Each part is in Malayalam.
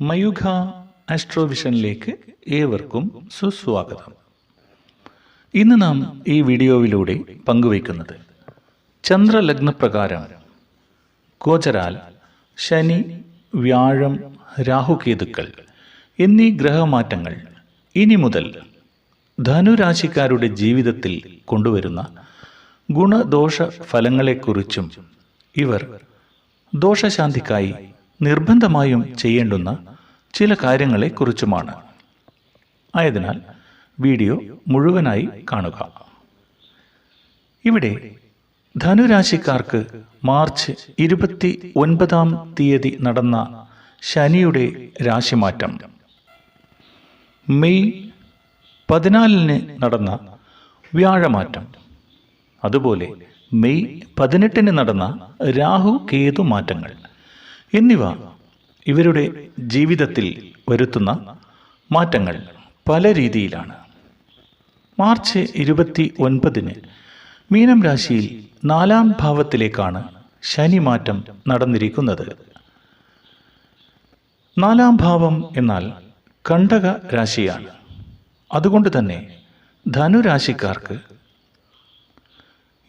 മയുഖ ആസ്ട്രോവിഷനിലേക്ക് ഏവർക്കും സുസ്വാഗതം. ഇന്ന് നാം ഈ വീഡിയോയിലൂടെ പങ്കുവയ്ക്കുന്നത് ചന്ദ്രലഗ്നപ്രകാരം. ഗോചരാൽ ശനി വ്യാഴം രാഹുകേതുക്കൾ എന്നീ ഗ്രഹമാറ്റങ്ങൾ ഇനി മുതൽ ധനുരാശിക്കാരുടെ ജീവിതത്തിൽ കൊണ്ടുവരുന്ന ഗുണദോഷ ഫലങ്ങളെക്കുറിച്ചും ഇവർ ദോഷശാന്തിക്കായി നിർബന്ധമായും ചെയ്യേണ്ടുന്ന ചില കാര്യങ്ങളെക്കുറിച്ചുമാണ്. ആയതിനാൽ വീഡിയോ മുഴുവനായി കാണുക. ഇവിടെ ധനുരാശിക്കാർക്ക് മാർച്ച് ഇരുപത്തി ഒൻപതാം തീയതി നടന്ന ശനിയുടെ രാശിമാറ്റം. മെയ് പതിനാലിന് നടന്ന വ്യാഴമാറ്റം. അതുപോലെ മെയ് പതിനെട്ടിന് നടന്ന രാഹു കേതു മാറ്റങ്ങൾ. എന്നിവ ഇവരുടെ ജീവിതത്തിൽ വരുത്തുന്ന മാറ്റങ്ങൾ പല രീതിയിലാണ്. മാർച്ച് ഇരുപത്തി ഒൻപതിന് മീനം രാശിയിൽ നാലാം ഭാവത്തിലേക്കാണ് ശനി മാറ്റം നടന്നിരിക്കുന്നത്. നാലാം ഭാവം എന്നാൽ കണ്ടക രാശിയാണ്. അതുകൊണ്ട് തന്നെ ധനുരാശിക്കാർക്ക്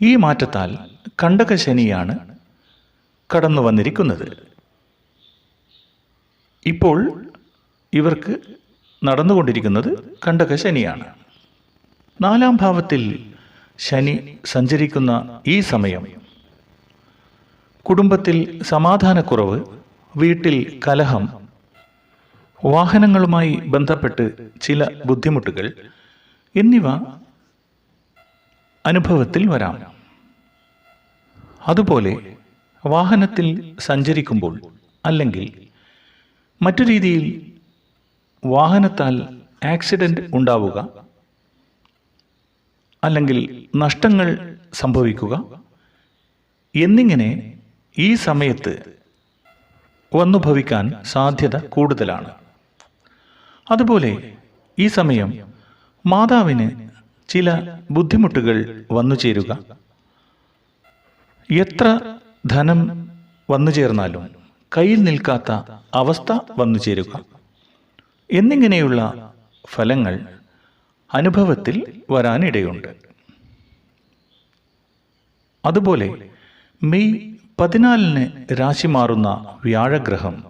ഈ മാറ്റത്താൽ കണ്ടക ശനിയാണ് കടന്നു വന്നിരിക്കുന്നത് ഇപ്പോൾ ഇവർക്ക് നടന്നുകൊണ്ടിരിക്കുന്നത് കണ്ടക ശനിയാണ്. നാലാം ഭാവത്തിൽ ശനി സഞ്ചരിക്കുന്ന ഈ സമയം. കുടുംബത്തിൽ സമാധാനക്കുറവ് വീട്ടിൽ കലഹം വാഹനങ്ങളുമായി ബന്ധപ്പെട്ട് ചില ബുദ്ധിമുട്ടുകൾ എന്നിവ അനുഭവത്തിൽ വരാം. അതുപോലെ വാഹനത്തിൽ സഞ്ചരിക്കുമ്പോൾ അല്ലെങ്കിൽ മറ്റു രീതിയിൽ വാഹനത്താൽ ആക്സിഡന്റ് ഉണ്ടാവുക അല്ലെങ്കിൽ നഷ്ടങ്ങൾ സംഭവിക്കുക എന്നിങ്ങനെ ഈ സമയത്ത് വന്നു ഭവിക്കാൻ സാധ്യത കൂടുതലാണ്. അതുപോലെ ഈ സമയം മാതാവിന് ചില ബുദ്ധിമുട്ടുകൾ വന്നു ചേരുക. എത്ര ധനം വന്നു ചേർന്നാലും കയ്യിൽ നിൽക്കാത്ത അവസ്ഥ വന്നു ചേരുക. എന്നിങ്ങനെയുള്ള ഫലങ്ങൾ അനുഭവത്തിൽ വരാനിടയുണ്ട്. അതുപോലെ മെയ് പതിനാലിന് രാശി മാറുന്ന വ്യാഴഗ്രഹം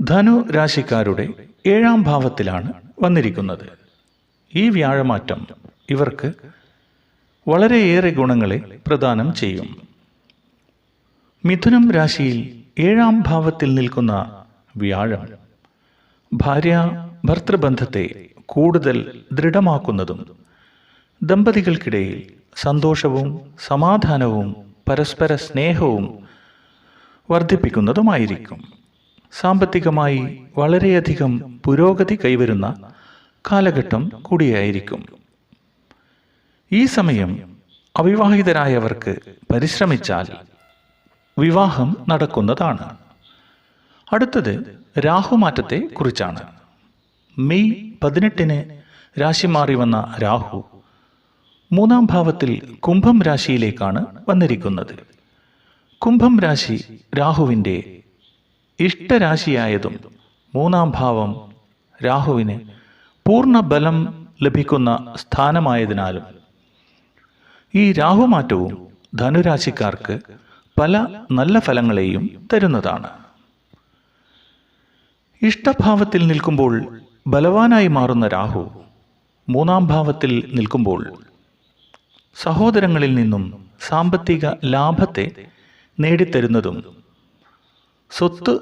ധനു രാശിക്കാരുടെ ഏഴാം ഭാവത്തിലാണ് വന്നിരിക്കുന്നത്. ഈ വ്യാഴമാറ്റം ഇവർക്ക് വളരെയേറെ ഗുണങ്ങളെ പ്രദാനം ചെയ്യും. മിഥുനം രാശിയിൽ ഏഴാം ഭാവത്തിൽ നിൽക്കുന്ന വ്യാഴം. ഭാര്യ ഭർത്തൃബന്ധത്തെ കൂടുതൽ ദൃഢമാക്കുന്നതും ദമ്പതികൾക്കിടയിൽ സന്തോഷവും സമാധാനവും പരസ്പര സ്നേഹവും വർദ്ധിപ്പിക്കുന്നതുമായിരിക്കും. സാമ്പത്തികമായി വളരെയധികം പുരോഗതി കൈവരുന്ന കാലഘട്ടം കൂടിയായിരിക്കും. ഈ സമയം അവിവാഹിതരായവർക്ക് പരിശ്രമിച്ചാൽ വിവാഹം നടക്കുന്നതാണ്. അടുത്തത് രാഹുമാറ്റത്തെ കുറിച്ചാണ് മെയ് പതിനെട്ടിന് രാശി മാറി വന്ന രാഹു മൂന്നാം ഭാവത്തിൽ കുംഭം രാശിയിലേക്കാണ് വന്നിരിക്കുന്നത്. കുംഭം രാശി രാഹുവിന്റെ ഇഷ്ടരാശിയായതും മൂന്നാം ഭാവം രാഹുവിന് പൂർണ ബലം ലഭിക്കുന്ന സ്ഥാനമായതിനാലും ഈ രാഹുമാറ്റവും ധനുരാശിക്കാർക്ക് പല നല്ല ഫലങ്ങളെയും തരുന്നതാണ്. ഇഷ്ടഭാവത്തിൽ നിൽക്കുമ്പോൾ ബലവാനായി മാറുന്ന രാഹു മൂന്നാം ഭാവത്തിൽ നിൽക്കുമ്പോൾ സഹോദരങ്ങളിൽ നിന്നും സാമ്പത്തിക ലാഭത്തെ നേടിത്തരുന്നതും സ്വത്ത്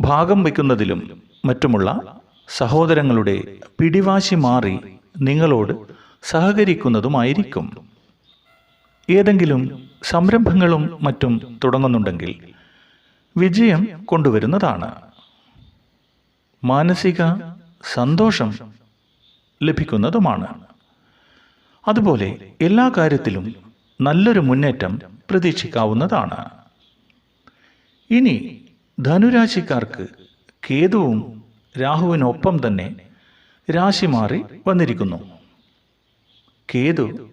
ഭാഗം വയ്ക്കുന്നതിലും മറ്റുമുള്ള സഹോദരങ്ങളുടെ പിടിവാശി മാറി നിങ്ങളോട് സഹകരിക്കുന്നതുമായിരിക്കും. ഏതെങ്കിലും സംരംഭങ്ങളും മറ്റും തുടങ്ങുന്നുണ്ടെങ്കിൽ വിജയം കൊണ്ടുവരുന്നതാണ്. മാനസിക സന്തോഷം ലഭിക്കുന്നതുമാണ്. അതുപോലെ എല്ലാ കാര്യത്തിലും നല്ലൊരു മുന്നേറ്റം പ്രതീക്ഷിക്കാവുന്നതാണ്. ഇനി ധനുരാശിക്കാർക്ക് കേതുവും രാഹുവിനൊപ്പം തന്നെ രാശി മാറി വന്നിരിക്കുന്നു. കേതു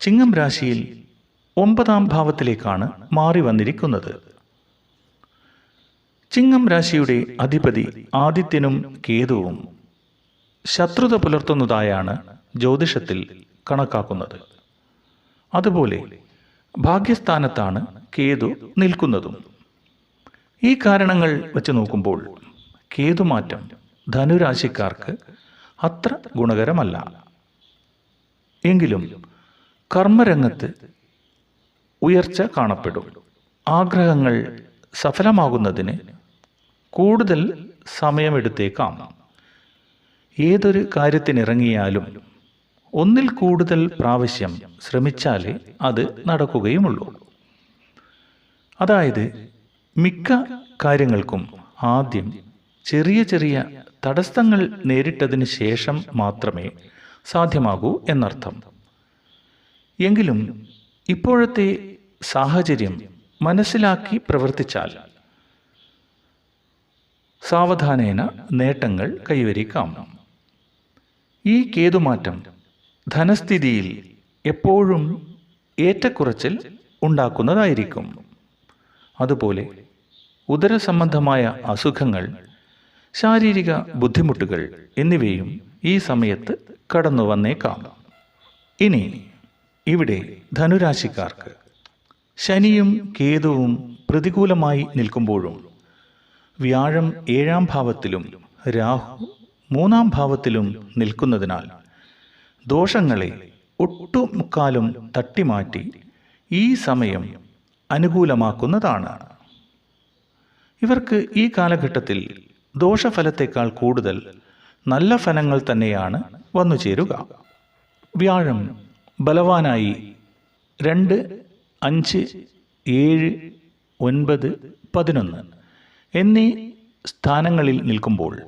ചിങ്ങം രാശിയിൽ ഒമ്പതാം ഭാവത്തിലേക്കാണ് മാറി വന്നിരിക്കുന്നത്. ചിങ്ങം രാശിയുടെ അധിപതി ആദിത്യനും കേതുവും ശത്രുത പുലർത്തുന്നതായാണ് ജ്യോതിഷത്തിൽ കണക്കാക്കുന്നത്. അതുപോലെ ഭാഗ്യസ്ഥാനത്താണ് കേതു നിൽക്കുന്നതും. ഈ കാരണങ്ങൾ വെച്ച് നോക്കുമ്പോൾ കേതുമാറ്റം ധനുരാശിക്കാർക്ക് അത്ര ഗുണകരമല്ല. എങ്കിലും കർമ്മരംഗത്ത് ഉയർച്ച കാണപ്പെടും. ആഗ്രഹങ്ങൾ സഫലമാകുന്നതിന് കൂടുതൽ സമയമെടുത്തേക്കാം. ഏതൊരു കാര്യത്തിനിറങ്ങിയാലും ഒന്നിൽ കൂടുതൽ പ്രാവശ്യം ശ്രമിച്ചാലേ അത് നടക്കുകയുമുള്ളൂ. അതായത് മിക്ക കാര്യങ്ങൾക്കും ആദ്യം ചെറിയ ചെറിയ തടസ്സങ്ങൾ നേരിട്ടതിന് ശേഷം മാത്രമേ സാധ്യമാകൂ എന്നർത്ഥം. എങ്കിലും ഇപ്പോഴത്തെ സാഹചര്യം മനസ്സിലാക്കി പ്രവർത്തിച്ചാൽ സാവധാനേന നേട്ടങ്ങൾ കൈവരിക്കാം. ഈ കേതുമാറ്റം ധനസ്ഥിതിയിൽ എപ്പോഴും ഏറ്റക്കുറച്ചിൽ ഉണ്ടാക്കുന്നതായിരിക്കും. അതുപോലെ ഉദരസംബന്ധമായ അസുഖങ്ങൾ ശാരീരിക ബുദ്ധിമുട്ടുകൾ എന്നിവയും ഈ സമയത്ത് കടന്നു വന്നേക്കാം ഇനി ഇവിടെ ധനുരാശിക്കാർക്ക് ശനിയും കേതുവും പ്രതികൂലമായി നിൽക്കുമ്പോഴും വ്യാഴം ഏഴാം ഭാവത്തിലും രാഹു മൂന്നാം ഭാവത്തിലും നിൽക്കുന്നതിനാൽ ദോഷങ്ങളെ ഒട്ടുമുക്കാലും തട്ടിമാറ്റി ഈ സമയം അനുകൂലമാക്കുന്നതാണ്. ഇവർക്ക് ഈ കാലഘട്ടത്തിൽ ദോഷഫലത്തേക്കാൾ കൂടുതൽ നല്ല ഫലങ്ങൾ തന്നെയാണ് വന്നു ചേരുക വ്യാഴം ബലവാനായി രണ്ട് അഞ്ച് ഏഴ് ഒൻപത് പതിനൊന്ന് എന്നീ സ്ഥാനങ്ങളിൽ നിൽക്കുമ്പോൾ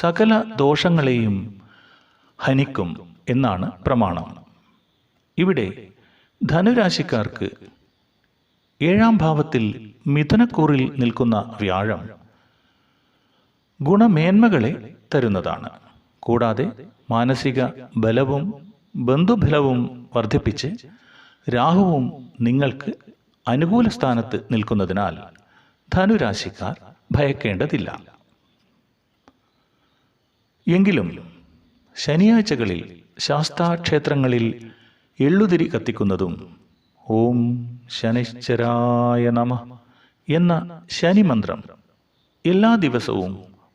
സകല ദോഷങ്ങളെയും ഹനിക്കും എന്നാണ് പ്രമാണം. ഇവിടെ ധനുരാശിക്കാർക്ക് ഏഴാം ഭാവത്തിൽ മിഥുനക്കൂറിൽ നിൽക്കുന്ന വ്യാഴം ഗുണമേന്മകളെ തരുന്നതാണ്. കൂടാതെ മാനസിക ബലവും ബന്ധുബലവും വർദ്ധിപ്പിച്ച് രാഹുവും നിങ്ങൾക്ക് അനുകൂല സ്ഥാനത്ത് നിൽക്കുന്നതിനാൽ ധനുരാശിക്കാർ ഭയക്കേണ്ടതില്ല. എങ്കിലും ശനിയാഴ്ചകളിൽ ശാസ്താക്ഷേത്രങ്ങളിൽ എള്ളുതിരി കത്തിക്കുന്നതും ഓം ശനിശ്ചരായ നമ എന്ന ശനിമന്ത്രം എല്ലാ ദിവസവും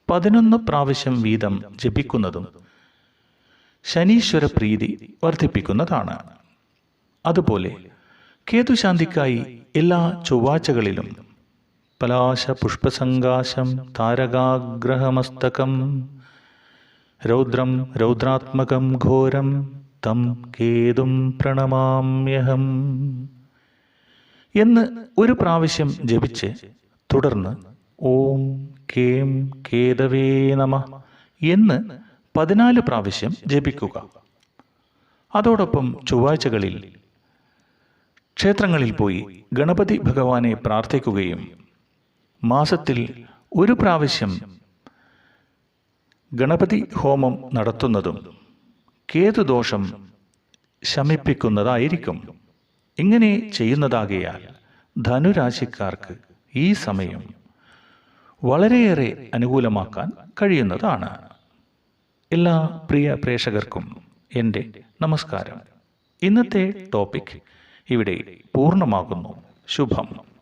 പതിനൊന്ന് പ്രാവശ്യം വീതം ജപിക്കുന്നതും ശനീശ്വര പ്രീതി വർദ്ധിപ്പിക്കുന്നതാണ്. അതുപോലെ കേതുശാന്തിക്കായി എല്ലാ ചൊവ്വാഴ്ചകളിലും പലാശ പുഷ്പസങ്കാശം താരകാഗ്രഹമസ്തകം രൗദ്രം രൗദ്രാത്മകം ഘോരം തം കേതും പ്രണമാമ്യഹം എന്ന് ഒരു പ്രാവശ്യം ജപിച്ച് തുടർന്ന് ഓം കേം കേതവേ നമ എന്ന് പതിനാല് പ്രാവശ്യം ജപിക്കുക. അതോടൊപ്പം ചൊവ്വാഴ്ചകളിൽ ക്ഷേത്രങ്ങളിൽ പോയി ഗണപതി ഭഗവാനെ പ്രാർത്ഥിക്കുകയും മാസത്തിൽ ഒരു പ്രാവശ്യം ഗണപതി ഹോമം നടത്തുന്നതും കേതുദോഷം ശമിപ്പിക്കുന്നതായിരിക്കും. ഇങ്ങനെ ചെയ്യുന്നതാകയാൽ ധനുരാശിക്കാർക്ക് ഈ സമയം വളരെയേറെ അനുകൂലമാക്കാൻ കഴിയുന്നതാണ്. എല്ലാ പ്രിയ പ്രേക്ഷകർക്കും എന്റെ നമസ്കാരം. ഇന്നത്തെ ടോപ്പിക് ഇവിടെ പൂർണമാകുന്നു. ശുഭം.